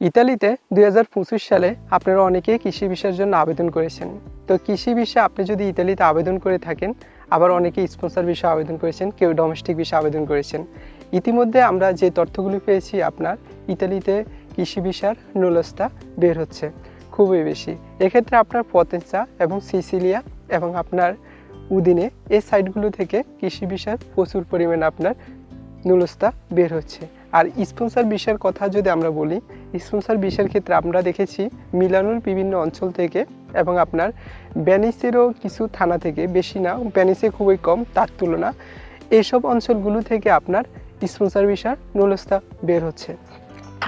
ইতালিতে দু হাজার পঁচিশ সালে আপনারা অনেকেই কৃষি বিষয়ের জন্য আবেদন করেছেন। তো কৃষি বিষয়ে আপনি যদি ইতালিতে আবেদন করে থাকেন, আবার অনেকে স্পন্সর বিষয়ে আবেদন করেছেন, কেউ ডোমেস্টিক বিষয়ে আবেদন করেছেন। ইতিমধ্যে আমরা যে তথ্যগুলি পেয়েছি আপনার, ইতালিতে কৃষি বিষয়ের নুলস্তা বের হচ্ছে, খুবই বেশি। এক্ষেত্রে আপনার পতেঞ্চা এবং সিসিলিয়া এবং আপনার উদিনে এই সাইটগুলো থেকে কৃষি বিষয়ের প্রচুর পরিমাণে আপনার নুলস্তা বের হচ্ছে। আর স্পন্সার বিষয়ের কথা যদি আমরা বলি স্পন্সার বিষয়ের ক্ষেত্রে আমরা দেখেছি মিলানোর বিভিন্ন অঞ্চল থেকে এবং আপনার ব্যানিসেরও কিছু থানা থেকে, বেশি না ব্যানিসে খুবই কম, তার তুলনা, এসব অঞ্চলগুলো থেকে আপনার স্পন্সার বিষয়ের নলস্তা বের হচ্ছে।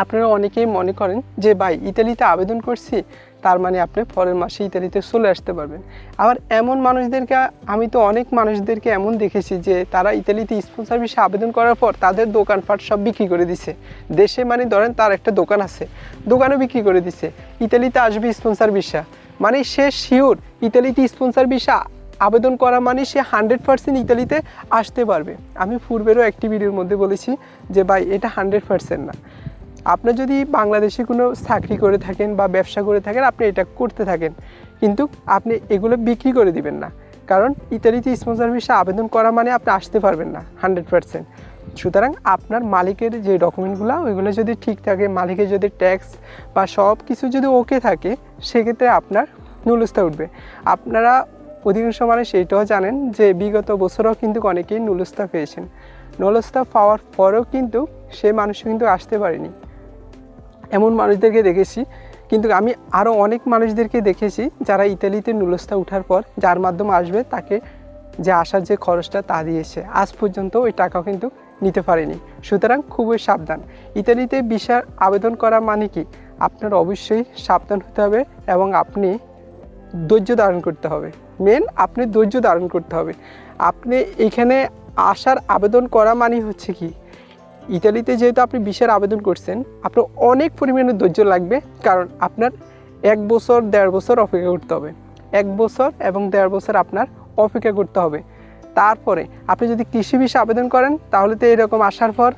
আপনারা অনেকেই মনে করেন যে, ভাই, ইতালিতে আবেদন করছি, তার মানে আপনি পরের মাসে ইতালিতে চলে আসতে পারবেন। আবার এমন মানুষদেরকে, আমি তো অনেক মানুষদেরকে এমন দেখেছি যে, তারা ইতালিতে স্পন্সর বিষয়ে আবেদন করার পর তাদের দোকানপাট সব বিক্রি করে দিছে। দেশে মানে ধরেন তার একটা দোকান আছে, দোকানও বিক্রি করে দিছে, ইতালিতে আসবে স্পন্সর বিষা মানে সে শিওর ইতালিতে স্পন্সর বিষা আবেদন করা মানে সে হান্ড্রেড পার্সেন্ট ইতালিতে আসতে পারবে। আমি পূর্বেরও একটি ভিডিওর মধ্যে বলেছি যে, ভাই, এটা হান্ড্রেড পার্সেন্ট না। আপনি যদি বাংলাদেশে কোনো চাকরি করে থাকেন বা ব্যবসা করে থাকেন, আপনি এটা করতে থাকেন। কিন্তু আপনি এগুলো বিক্রি করে দিবেন না। কারণ ইতালিতে স্পন্সর ভিসা আবেদন করা মানে আপনি আসতে পারবেন না হান্ড্রেড পার্সেন্ট সুতরাং আপনার মালিকের যে ডকুমেন্টগুলো ওইগুলো যদি ঠিক থাকে, মালিকের যদি ট্যাক্স বা সব কিছু যদি ওকে থাকে, সেক্ষেত্রে আপনার নুলস্তা উঠবে। আপনারা অধিকাংশ মানুষ এইটাও জানেন যে বিগত বছরও কিন্তু অনেকেই নুলস্তা পেয়েছেন। নুলস্তা পাওয়ার পরেও কিন্তু সে মানুষ কিন্তু আসতে পারেনি। এমন মানুষদেরকে দেখেছি। কিন্তু আমি আরও অনেক মানুষদেরকে দেখেছি যারা ইতালিতে নুলস্তা ওঠার পর যার মাধ্যমে আসবে তাকে যে আসার যে খরচটা তা দিয়েছে, আজ পর্যন্ত ওই টাকাও কিন্তু নিতে পারেনি। সুতরাং খুবই সাবধান। ইতালিতে ভিসার আবেদন করা মানে কি? আপনার অবশ্যই সাবধান হতে হবে এবং আপনি ধৈর্য ধারণ করতে হবে। মেন আপনি ধৈর্য ধারণ করতে হবে। আপনি এখানে আসার আবেদন করা মানে হচ্ছে কি? ইতালিতে যেহেতু আপনি বিশের আবেদন করছেন, আপনার অনেক পরিমাণে ধৈর্য লাগবে, কারণ আপনার এক বছর, দেড় বছর অপেক্ষা করতে হবে। এক বছর এবং দেড় বছর আপনার অপেক্ষা করতে হবে। তারপরে আপনি যদি কৃষি বিষয়ে আবেদন করেন, তাহলে তো এরকম আসার পর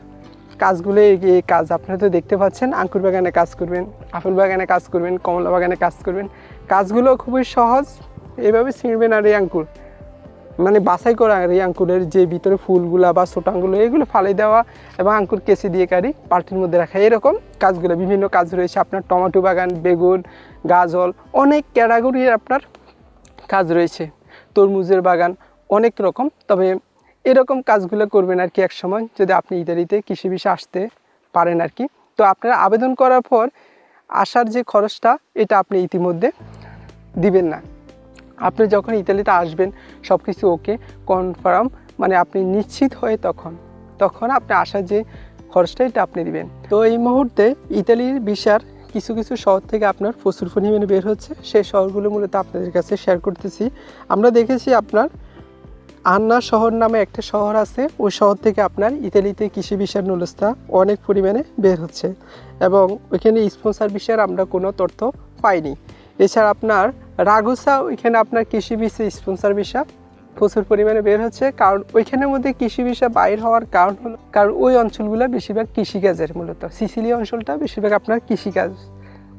কাজগুলো এগিয়ে কাজ আপনারা তো দেখতে পাচ্ছেন আঙ্কুর বাগানে কাজ করবেন, আপেল বাগানে কাজ করবেন, কমলা বাগানে কাজ করবেন। কাজগুলো খুবই সহজ। এইভাবে ছিঁড়বেন আর এই আঙ্কুর মানে বাছাই করা এই আঙ্কুরের যে ভিতরে ফুলগুলা বা ছোটাঙ্গুলো, এগুলো ফালাই দেওয়া এবং আঙ্কুর কেসে দিয়ে কারি পাল্টির মধ্যে রাখা। এরকম কাজগুলো, বিভিন্ন কাজ রয়েছে। আপনার টমেটো বাগান, বেগুন গাজল অনেক ক্যাটাগরির আপনার কাজ রয়েছে। তরমুজের বাগান, অনেক রকম। তবে এরকম কাজগুলো করবেন আর কি এক সময় যদি আপনি ইতালিতে কৃষি বিষয়ে আসতে পারেন আর কি। তো আপনারা আবেদন করার পর আসার যে খরচটা, এটা আপনি ইতিমধ্যে দিবেন না। আপনি যখন ইতালিতে আসবেন সব কিছু ওকে কনফার্ম মানে আপনি নিশ্চিত হয়ে তখন তখন আপনি আসার যে খরচটা এটা আপনি দিবেন। তো এই মুহূর্তে ইতালির ভিসার কিছু কিছু শহর থেকে আপনার প্রচুর পরিমাণে বের হচ্ছে। সেই শহরগুলো মূলত আপনাদের কাছে শেয়ার করতেছি। আমরা দেখেছি আপনার আন্না শহর নামে একটা শহর আছে। ওই শহর থেকে আপনার ইতালিতে কৃষি বিষয়ের নুলস্তা অনেক পরিমাণে বের হচ্ছে। এবং ওইখানে স্পন্সার বিষয়ের আমরা কোনো তথ্য পাইনি। এছাড়া আপনার রাগুসা ওইখানে আপনার কৃষি বিষয় স্পন্সার বিষয় প্রচুর পরিমাণে বের হচ্ছে। কারণ ওইখানের মধ্যে কৃষি বিষয় বাইর হওয়ার কারণ হলো, কারণ ওই অঞ্চলগুলো বেশিরভাগ কৃষিকাজের মূলত। সিসিলি অঞ্চলটা বেশিরভাগ আপনার কৃষিকাজ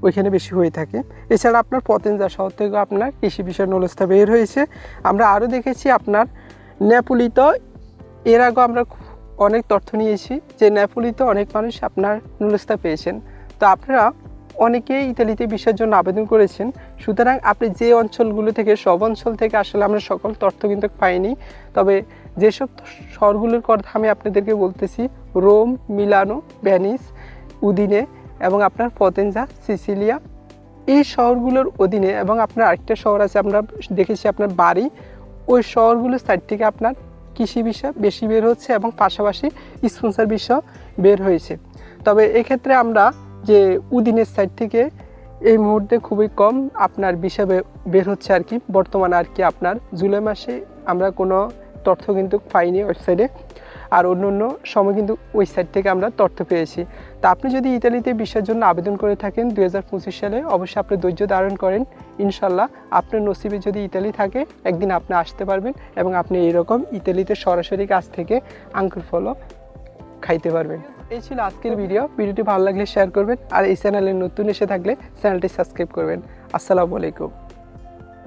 ওইখানে বেশি হয়ে থাকে। এছাড়া আপনার পতেঞ্জা শহর থেকে আপনার কৃষি বিষয় নলস্তা বের হয়েছে। আমরা আরও দেখেছি আপনার নেপুলিত, এর আগেও আমরা অনেক তথ্য নিয়েছি যে নেপুলিতে অনেক মানুষ আপনার নুলস্তা পেয়েছেন। তো আপনারা অনেকেই ইতালিতে বিষয়ের জন্য আবেদন করেছেন। সুতরাং আপনি যে অঞ্চলগুলো থেকে, সব অঞ্চল থেকে আসলে আমরা সকল তথ্য কিন্তু পাইনি। তবে যেসব শহরগুলোর কথা আমি আপনাদেরকে বলতেছি, রোম, মিলানো ভ্যানিস উদিনে এবং আপনার পতেঞ্জা সিসিলিয়া, এই শহরগুলোর অধীনে এবং আপনার আরেকটা শহর আছে, আমরা দেখেছি আপনার বাড়ি, ওই শহরগুলোর সাইড থেকে আপনার কৃষি বিষয় বেশি বের হচ্ছে এবং পাশাপাশি স্পন্সর বিষয় বের হয়েছে। তবে এক্ষেত্রে আমরা যে উদিনের সাইড থেকে এই মুহূর্তে খুবই কম আপনার বিষয় বের হচ্ছে আর কি। বর্তমানে আর কি আপনার জুলাই মাসে আমরা কোনো তথ্য কিন্তু পাইনি ওয়েবসাইটে আর অন্য অন্য সময় কিন্তু ওই সাইট থেকে আমরা তথ্য পেয়েছি। তা আপনি যদি ইতালিতে বিষয়ের জন্য আবেদন করে থাকেন দু হাজার পঁচিশ সালে, অবশ্যই আপনি ধৈর্য ধারণ করেন। ইনশাল্লাহ আপনার নসিবে যদি ইতালি থাকে, একদিন আপনি আসতে পারবেন এবং আপনি এইরকম ইতালিতে সরাসরি কাছ থেকে আঙ্কুর ফলও খাইতে পারবেন। এই ছিল আজকের ভিডিও ভিডিওটি ভালো লাগলে শেয়ার করবেন। আর এই চ্যানেলে নতুন এসে থাকলে চ্যানেলটি সাবস্ক্রাইব করবেন। আসসালামু আলাইকুম।